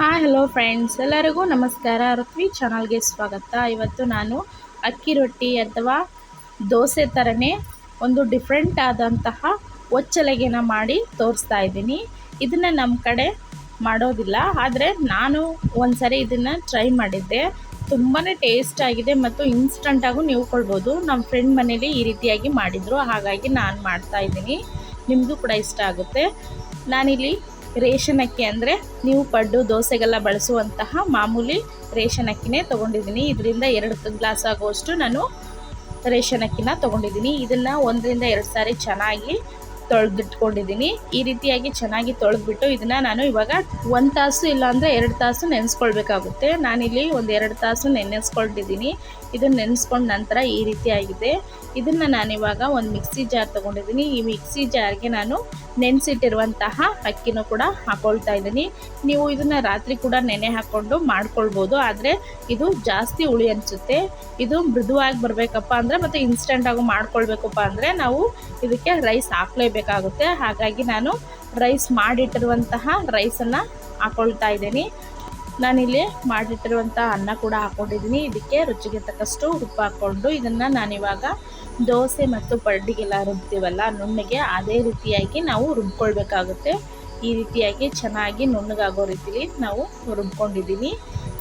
Hi hello friends ಎಲ್ಲರಿಗೂ ನಮಸ್ಕಾರ. ಋತ್ವಿ ಚಾನಲ್ಗೆ ಸ್ವಾಗತ. ಇವತ್ತು ನಾನು ಅಕ್ಕಿ ರೊಟ್ಟಿ ಅಥವಾ ದೋಸೆ ಥರನೇ ಒಂದು ಡಿಫ್ರೆಂಟ್ ಆದಂತಹ ಒಚ್ಚಲಗೆನ ಮಾಡಿ ತೋರಿಸ್ತಾ ಇದ್ದೀನಿ. ಇದನ್ನು ನಮ್ಮ ಕಡೆ ಮಾಡೋದಿಲ್ಲ. ಆದರೆ ನಾನು ಒಂದ್ಸರಿ ಇದನ್ನು ಟ್ರೈ ಮಾಡಿದ್ದೆ. ತುಂಬಾ ಟೇಸ್ಟ್ ಆಗಿದೆ ಮತ್ತು ಇನ್ಸ್ಟಂಟಾಗೂ ನೀವು ಕೊಳ್ಬೋದು ನಮ್ಮ ಫ್ರೆಂಡ್ ಮನೇಲಿ ಈ ರೀತಿಯಾಗಿ ಮಾಡಿದರು. ಹಾಗಾಗಿ ನಾನು ಮಾಡ್ತಾ ಇದ್ದೀನಿ. ನಿಮಗೂ ಕೂಡ ಇಷ್ಟ ಆಗುತ್ತೆ. ನಾನಿಲ್ಲಿ ರೇಷನ್ ಅಕ್ಕಿ ಅಂದರೆ ನೀವು ಪಡ್ಡು ದೋಸೆಗೆಲ್ಲ ಬಳಸುವಂತಹ ಮಾಮೂಲಿ ರೇಷನ್ ಅಕ್ಕಿನೇ ತೊಗೊಂಡಿದ್ದೀನಿ. ಇದರಿಂದ ಎರಡು ಗ್ಲಾಸ್ ಆಗುವಷ್ಟು ನಾನು ರೇಷನ್ ಅಕ್ಕಿನ ತೊಗೊಂಡಿದ್ದೀನಿ. ಇದನ್ನು ಒಂದರಿಂದ ಎರಡು ಸಾರಿ ಚೆನ್ನಾಗಿ ತೊಳೆದಿಟ್ಕೊಂಡಿದ್ದೀನಿ. ಈ ರೀತಿಯಾಗಿ ಚೆನ್ನಾಗಿ ತೊಳೆದ್ಬಿಟ್ಟು ಇದನ್ನು ನಾನು ಇವಾಗ ಒಂದು ತಾಸು ಇಲ್ಲಾಂದರೆ ಎರಡು ತಾಸು ನೆನೆಸ್ಕೊಳ್ಬೇಕಾಗುತ್ತೆ. ನಾನಿಲ್ಲಿ ಒಂದು ಎರಡು ತಾಸು ನೆನೆಸ್ಕೊಂಡಿದ್ದೀನಿ ಇದನ್ನು ನೆನೆಸ್ಕೊಂಡ ನಂತರ ಈ ರೀತಿಯಾಗಿದೆ. ಇದನ್ನು ನಾನಿವಾಗ ಒಂದು ಮಿಕ್ಸಿ ಜಾರ್ ತೊಗೊಂಡಿದ್ದೀನಿ. ಈ ಮಿಕ್ಸಿ ಜಾರ್ಗೆ ನಾನು ನೆನೆಸಿಟ್ಟಿರುವಂತಹ ಅಕ್ಕಿನೂ ಕೂಡ ಹಾಕೊಳ್ತಾ ಇದ್ದೀನಿ. ನೀವು ಇದನ್ನು ರಾತ್ರಿ ಕೂಡ ನೆನೆ ಹಾಕ್ಕೊಂಡು ಮಾಡ್ಕೊಳ್ಬೋದು. ಆದರೆ ಇದು ಜಾಸ್ತಿ ಹುಳಿ ಅನಿಸುತ್ತೆ. ಇದು ಮೃದುವಾಗಿ ಬರಬೇಕಪ್ಪ ಅಂದರೆ ಮತ್ತು ಇನ್ಸ್ಟೆಂಟಾಗೂ ಮಾಡ್ಕೊಳ್ಬೇಕಪ್ಪ ಅಂದರೆ ನಾವು ಇದಕ್ಕೆ ರೈಸ್ ಹಾಕಲೇಬೇಕಾಗುತ್ತೆ. ಹಾಗಾಗಿ ನಾನು ರೈಸ್ ಮಾಡಿಟ್ಟಿರುವಂತಹ ರೈಸನ್ನು ಹಾಕೊಳ್ತಾ ಇದ್ದೀನಿ. ನಾನಿಲ್ಲಿ ಮಾಡಿಟ್ಟಿರುವಂಥ ಅನ್ನ ಕೂಡ ಹಾಕ್ಕೊಂಡಿದ್ದೀನಿ ಇದಕ್ಕೆ ರುಚಿಗೆ ತಕ್ಕಷ್ಟು ಉಪ್ಪು ಹಾಕ್ಕೊಂಡು ಇದನ್ನು ನಾನಿವಾಗ ದೋಸೆ ಮತ್ತು ಪಡ್ಡಿಗೆಲ್ಲ ರುಬ್ತೀವಲ್ಲ, ನುಣ್ಣಗೆ ಅದೇ ರೀತಿಯಾಗಿ ನಾವು ರುಬ್ಕೊಳ್ಬೇಕಾಗುತ್ತೆ. ಈ ರೀತಿಯಾಗಿ ಚೆನ್ನಾಗಿ ನುಣ್ಣಗಾಗೋ ರೀತಿಲಿ ನಾವು ರುಬ್ಕೊಂಡಿದ್ದೀನಿ.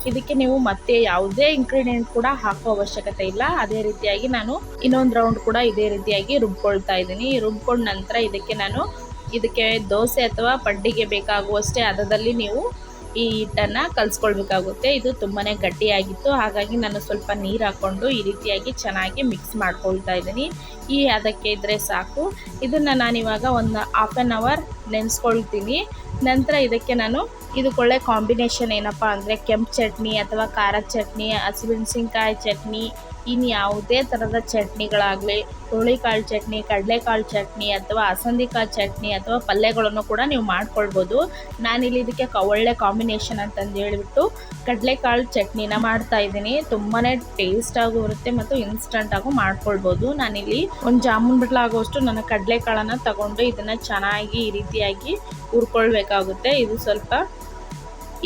ಇದಕ್ಕೆ ನೀವು ಮತ್ತೆ ಯಾವುದೇ ಇಂಗ್ರೀಡಿಯೆಂಟ್ ಕೂಡ ಹಾಕೋ ಅವಶ್ಯಕತೆ ಇಲ್ಲ. ಅದೇ ರೀತಿಯಾಗಿ ನಾನು ಇನ್ನೊಂದು ರೌಂಡ್ ಕೂಡ ಇದೇ ರೀತಿಯಾಗಿ ರುಬ್ಕೊಳ್ತಾ ಇದ್ದೀನಿ. ರುಬ್ಕೊಂಡ ನಂತರ ಇದಕ್ಕೆ ನಾನು ಇದಕ್ಕೆ ದೋಸೆ ಅಥವಾ ಪಡ್ಡಿಗೆ ಬೇಕಾಗುವಷ್ಟೇ ಅದರಲ್ಲಿ ನೀವು ಈ ಹಿಟ್ಟನ್ನ ಕಲಿಸ್ಕೊಳ್ಬೇಕಾಗುತ್ತೆ. ಇದು ತುಂಬಾ ಗಟ್ಟಿಯಾಗಿತ್ತು. ಹಾಗಾಗಿ ನಾನು ಸ್ವಲ್ಪ ನೀರು ಹಾಕೊಂಡು ಈ ರೀತಿಯಾಗಿ ಚೆನ್ನಾಗಿ ಮಿಕ್ಸ್ ಮಾಡ್ಕೊಳ್ತಾ ಇದ್ದೀನಿ. ಈ ಅದಕ್ಕೆ ಇದ್ದರೆ ಸಾಕು. ಇದನ್ನು ನಾನಿವಾಗ ಒಂದು ಹಾಫ್ ಆನ್ ಅವರ್ ನೆನೆಸ್ಕೊಳ್ತೀನಿ. ನಂತರ ಇದಕ್ಕೆ ನಾನು ಇದಕ್ಕೊಳ್ಳೆ ಕಾಂಬಿನೇಷನ್ ಏನಪ್ಪ ಅಂದರೆ ಕೆಂಪು ಚಟ್ನಿ ಅಥವಾ ಖಾರದ ಚಟ್ನಿ ಹಸಿಮೆಣ್ಸಿನ್ಕಾಯಿ ಚಟ್ನಿ ಇನ್ನು ಯಾವುದೇ ಥರದ ಚಟ್ನಿಗಳಾಗಲಿ, ಹುರುಳಿಕಾಳು ಚಟ್ನಿ, ಕಡಲೆಕಾಳು ಚಟ್ನಿ ಅಥವಾ ಅಸಂದಿಕಾಳು ಚಟ್ನಿ ಅಥವಾ ಪಲ್ಯಗಳನ್ನು ಕೂಡ ನೀವು ಮಾಡ್ಕೊಳ್ಬೋದು. ನಾನಿಲ್ಲಿ ಇದಕ್ಕೆ ಒಳ್ಳೆ ಕಾಂಬಿನೇಷನ್ ಅಂತಂದು ಹೇಳಿಬಿಟ್ಟು ಕಡಲೆಕಾಳು ಚಟ್ನಿನ ಮಾಡ್ತಾ ಇದ್ದೀನಿ. ತುಂಬಾ ಟೇಸ್ಟಾಗೂ ಇರುತ್ತೆ ಮತ್ತು ಇನ್ಸ್ಟಂಟಾಗೂ ಮಾಡ್ಕೊಳ್ಬೋದು. ನಾನಿಲ್ಲಿ ಒಂದು ಜಾಮೂನ್ ಬಟ್ಲ ಆಗೋಷ್ಟು ನನ್ನ ಕಡಲೆಕಾಳನ್ನು ತಗೊಂಡು ಇದನ್ನು ಚೆನ್ನಾಗಿ ಈ ರೀತಿಯಾಗಿ ಹುರ್ಕೊಳ್ಬೇಕಾಗುತ್ತೆ. ಇದು ಸ್ವಲ್ಪ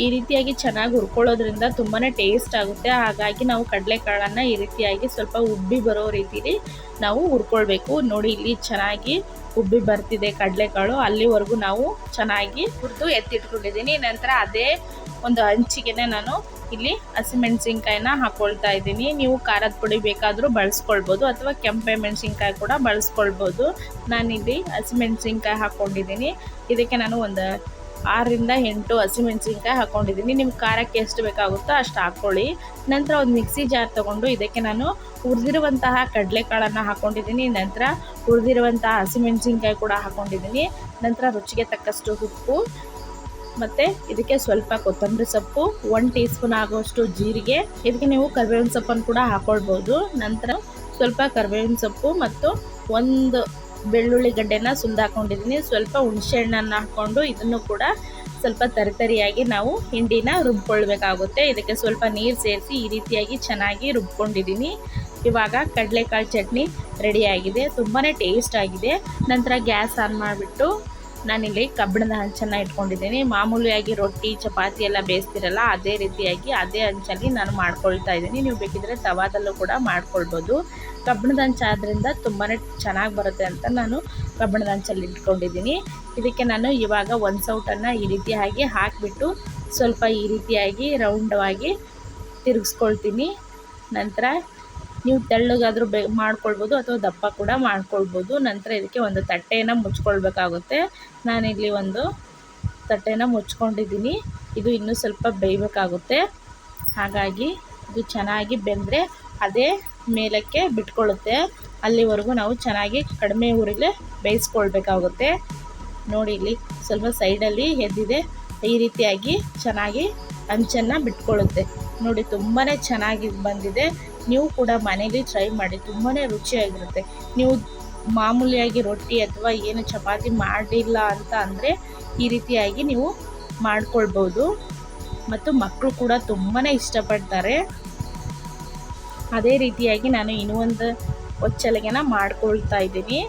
ಈ ರೀತಿಯಾಗಿ ಚೆನ್ನಾಗಿ ಹುರ್ಕೊಳ್ಳೋದ್ರಿಂದ ತುಂಬಾ ಟೇಸ್ಟ್ ಆಗುತ್ತೆ. ಹಾಗಾಗಿ ನಾವು ಕಡಲೆಕಾಳನ್ನು ಈ ರೀತಿಯಾಗಿ ಸ್ವಲ್ಪ ಉಬ್ಬಿ ಬರೋ ರೀತಿಲಿ ನಾವು ಹುರ್ಕೊಳ್ಬೇಕು. ನೋಡಿ, ಇಲ್ಲಿ ಚೆನ್ನಾಗಿ ಉಬ್ಬಿ ಬರ್ತಿದೆ ಕಡಲೆಕಾಳು. ಅಲ್ಲಿವರೆಗೂ ನಾವು ಚೆನ್ನಾಗಿ ಹುರಿದು ಎತ್ತಿಟ್ಕೊಂಡಿದ್ದೀನಿ. ನಂತರ ಅದೇ ಒಂದು ಹಂಚಿಗೆ ನಾನು ಇಲ್ಲಿ ಹಸಿಮೆಣ್ಸಿನ್ಕಾಯಿನ ಹಾಕೊಳ್ತಾ ಇದ್ದೀನಿ. ನೀವು ಖಾರದ ಪುಡಿ ಬೇಕಾದರೂ ಬಳಸ್ಕೊಳ್ಬೋದು ಅಥವಾ ಕೆಂಪೆ ಮೆಣಸಿನ್ಕಾಯಿ ಕೂಡ ಬಳಸ್ಕೊಳ್ಬೋದು. ನಾನಿಲ್ಲಿ ಹಸಿಮೆಣ್ಸಿನ್ಕಾಯಿ ಹಾಕ್ಕೊಂಡಿದ್ದೀನಿ ಇದಕ್ಕೆ ನಾನು ಒಂದು ಆರರಿಂದ ಎಂಟು ಹಸಿಮೆಣ್ಸಿನ್ಕಾಯಿ ಹಾಕ್ಕೊಂಡಿದ್ದೀನಿ ನಿಮ್ಗೆ ಖಾರಕ್ಕೆ ಎಷ್ಟು ಬೇಕಾಗುತ್ತೋ ಅಷ್ಟು ಹಾಕ್ಕೊಳ್ಳಿ. ನಂತರ ಒಂದು ಮಿಕ್ಸಿ ಜಾರ್ ತೊಗೊಂಡು ಇದಕ್ಕೆ ನಾನು ಹುರಿದಿರುವಂತಹ ಕಡಲೆಕಾಳನ್ನು ಹಾಕ್ಕೊಂಡಿದ್ದೀನಿ ನಂತರ ಹುರಿದಿರುವಂತಹ ಹಸಿಮೆಣ್ಸಿನ್ಕಾಯಿ ಕೂಡ ಹಾಕ್ಕೊಂಡಿದ್ದೀನಿ ನಂತರ ರುಚಿಗೆ ತಕ್ಕಷ್ಟು ಉಪ್ಪು ಮತ್ತು ಇದಕ್ಕೆ ಸ್ವಲ್ಪ ಕೊತ್ತಂಬರಿ ಸೊಪ್ಪು ಒನ್ ಟೀ ಸ್ಪೂನ್ ಆಗುವಷ್ಟು ಜೀರಿಗೆ, ಇದಕ್ಕೆ ನೀವು ಕರಿಬೇವಿನ ಸೊಪ್ಪನ್ನು ಕೂಡ ಹಾಕ್ಕೊಳ್ಬೋದು ನಂತರ ಸ್ವಲ್ಪ ಕರಿಬೇವಿನ ಸೊಪ್ಪು ಮತ್ತು ಒಂದು ಬೆಳ್ಳುಳ್ಳಿ ಗಡ್ಡೆನ ಸುಲಿದಾಕೊಂಡಿದ್ದೀನಿ ಸ್ವಲ್ಪ ಹುಣಸೆ ಹಣ್ಣನ್ನು ಹಾಕ್ಕೊಂಡು ಇದನ್ನು ಕೂಡ ಸ್ವಲ್ಪ ತರಿತರಿಯಾಗಿ ನಾವು ಹಿಂಡಿನ ರುಬ್ಕೊಳ್ಬೇಕಾಗುತ್ತೆ. ಇದಕ್ಕೆ ಸ್ವಲ್ಪ ನೀರು ಸೇರಿಸಿ ಈ ರೀತಿಯಾಗಿ ಚೆನ್ನಾಗಿ ರುಬ್ಕೊಂಡಿದ್ದೀನಿ. ಇವಾಗ ಕಡಲೆಕಾಳು ಚಟ್ನಿ ರೆಡಿಯಾಗಿದೆ ತುಂಬಾ ಟೇಸ್ಟ್ ಆಗಿದೆ. ನಂತರ ಗ್ಯಾಸ್ ಆನ್ ಮಾಡಿಬಿಟ್ಟು ನಾನಿಲ್ಲಿ ಕಬ್ಬಿಣದ ಹಂಚನ್ನು ಇಟ್ಕೊಂಡಿದ್ದೀನಿ. ಮಾಮೂಲಿಯಾಗಿ ರೊಟ್ಟಿ, ಚಪಾತಿ ಎಲ್ಲ ಬೇಯಿಸ್ತಿರಲ್ಲ, ಅದೇ ರೀತಿಯಾಗಿ ಅದೇ ಹಂಚಲ್ಲಿ ನಾನು ಮಾಡ್ಕೊಳ್ತಾ ಇದ್ದೀನಿ. ನೀವು ಬೇಕಿದ್ರೆ ತವಾದಲ್ಲೂ ಕೂಡ ಮಾಡ್ಕೊಳ್ಬೋದು. ಕಬ್ಬಿಣದ ಹಂಚ ಆದ್ದರಿಂದ ತುಂಬಾ ಚೆನ್ನಾಗಿ ಬರುತ್ತೆ ಅಂತ ನಾನು ಕಬ್ಬಿಣದ ಹಂಚಲ್ಲಿ ಇಟ್ಕೊಂಡಿದ್ದೀನಿ. ಇದಕ್ಕೆ ನಾನು ಇವಾಗ ಒಂದು ಸೌಟನ್ನು ಈ ರೀತಿಯಾಗಿ ಹಾಕಿಬಿಟ್ಟು ಸ್ವಲ್ಪ ಈ ರೀತಿಯಾಗಿ ರೌಂಡವಾಗಿ ತಿರುಗಿಸ್ಕೊಳ್ತೀನಿ. ನಂತರ ನೀವು ತೆಳ್ಳಗಾದರೂ ಬೇ ಮಾಡ್ಕೊಳ್ಬೋದು ಅಥವಾ ದಪ್ಪ ಕೂಡ ಮಾಡ್ಕೊಳ್ಬೋದು. ನಂತರ ಇದಕ್ಕೆ ಒಂದು ತಟ್ಟೆಯನ್ನು ಮುಚ್ಕೊಳ್ಬೇಕಾಗುತ್ತೆ. ನಾನಿಲ್ಲಿ ಒಂದು ತಟ್ಟೆನ ಮುಚ್ಕೊಂಡಿದ್ದೀನಿ. ಇದು ಇನ್ನೂ ಸ್ವಲ್ಪ ಬೇಯಬೇಕಾಗುತ್ತೆ. ಹಾಗಾಗಿ ಇದು ಚೆನ್ನಾಗಿ ಬೆಂದರೆ ಅದೇ ಮೇಲಕ್ಕೆ ಬಿಟ್ಕೊಳ್ಳುತ್ತೆ. ಅಲ್ಲಿವರೆಗೂ ನಾವು ಚೆನ್ನಾಗಿ ಕಡಿಮೆ ಊರಿಗೆ ಬೇಯಿಸ್ಕೊಳ್ಬೇಕಾಗುತ್ತೆ. ನೋಡಿ ಇಲ್ಲಿ ಸ್ವಲ್ಪ ಸೈಡಲ್ಲಿ ಎದ್ದಿದೆ. ಈ ರೀತಿಯಾಗಿ ಚೆನ್ನಾಗಿ ಅಂಚನ್ನು ಬಿಟ್ಕೊಳ್ಳುತ್ತೆ. ನೋಡಿ ತುಂಬಾ ಚೆನ್ನಾಗಿ ಬಂದಿದೆ. ನೀವು ಕೂಡ ಮನೇಲಿ ಟ್ರೈ ಮಾಡಿ ತುಂಬಾ ರುಚಿಯಾಗಿರುತ್ತೆ. ನೀವು ಮಾಮೂಲಿಯಾಗಿ ರೊಟ್ಟಿ ಅಥವಾ ಏನು ಚಪಾತಿ ಮಾಡಿಲ್ಲ ಅಂತ ಅಂದರೆ ಈ ರೀತಿಯಾಗಿ ನೀವು ಮಾಡ್ಕೊಳ್ಬೋದು. ಮತ್ತು ಮಕ್ಕಳು ಕೂಡ ತುಂಬಾ ಇಷ್ಟಪಡ್ತಾರೆ. ಅದೇ ರೀತಿಯಾಗಿ ನಾನು ಇನ್ನೂ ಒಂದು ಒಚ್ಚಲಿಗೆನ ಮಾಡ್ಕೊಳ್ತಾ ಇದ್ದೀನಿ.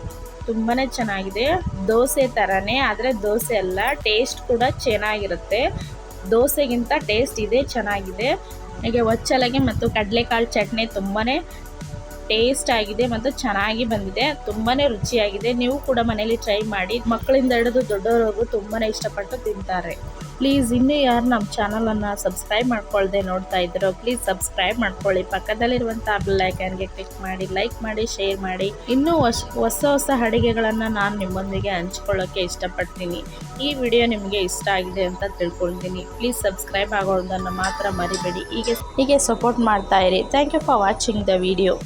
ತುಂಬಾ ಚೆನ್ನಾಗಿದೆ. ದೋಸೆ ಥರನೇ ಆದರೆ ದೋಸೆ ಅಲ್ಲ ಟೇಸ್ಟ್ ಕೂಡ ಚೆನ್ನಾಗಿರುತ್ತೆ. ದೋಸೆಗಿಂತ ಟೇಸ್ಟ್ ಇದೆ ಚೆನ್ನಾಗಿದೆ. ಹಾಗೆ ಒಚ್ಚಲಗೆ ಮತ್ತು ಕಡಲೆಕಾಳು ಚಟ್ನಿ ತುಂಬಾ ಟೇಸ್ಟ್ ಆಗಿದೆ ಮತ್ತು ಚೆನ್ನಾಗಿ ಬಂದಿದೆ. ತುಂಬಾ ರುಚಿಯಾಗಿದೆ. ನೀವು ಕೂಡ ಮನೇಲಿ ಟ್ರೈ ಮಾಡಿ. ಮಕ್ಕಳಿಂದ ಹಿಡಿದು ದೊಡ್ಡವರವರೆಗೂ ತುಂಬಾ ಇಷ್ಟಪಟ್ಟು ತಿಂತಾರೆ. ಪ್ಲೀಸ್ ಇನ್ನೂ ಯಾರು ನಮ್ಮ ಚಾನಲನ್ನು ಸಬ್ಸ್ಕ್ರೈಬ್ ಮಾಡ್ಕೊಳ್ಳದೆ ನೋಡ್ತಾ ಇದ್ದೀರೋ ಪ್ಲೀಸ್ ಸಬ್ಸ್ಕ್ರೈಬ್ ಮಾಡ್ಕೊಳ್ಳಿ. ಪಕ್ಕದಲ್ಲಿರುವಂಥ ಬೆಲ್ಲೈಕನ್ಗೆ ಕ್ಲಿಕ್ ಮಾಡಿ ಲೈಕ್ ಮಾಡಿ ಶೇರ್ ಮಾಡಿ. ಇನ್ನೂ ಹೊಸ ಹೊಸ ಹೊಸ ಅಡುಗೆಗಳನ್ನು ನಾನು ನಿಮ್ಮೊಂದಿಗೆ ಹಂಚ್ಕೊಳ್ಳೋಕ್ಕೆ ಇಷ್ಟಪಡ್ತೀನಿ. ಈ ವಿಡಿಯೋ ನಿಮಗೆ ಇಷ್ಟ ಆಗಿದೆ ಅಂತ ತಿಳ್ಕೊಳ್ತೀನಿ. ಪ್ಲೀಸ್ ಸಬ್ಸ್ಕ್ರೈಬ್ ಆಗೋದನ್ನು ಮಾತ್ರ ಮರಿಬೇಡಿ. ಹೀಗೆ ಹೀಗೆ ಸಪೋರ್ಟ್ ಮಾಡ್ತಾ ಇರಿ. Thank you for watching the video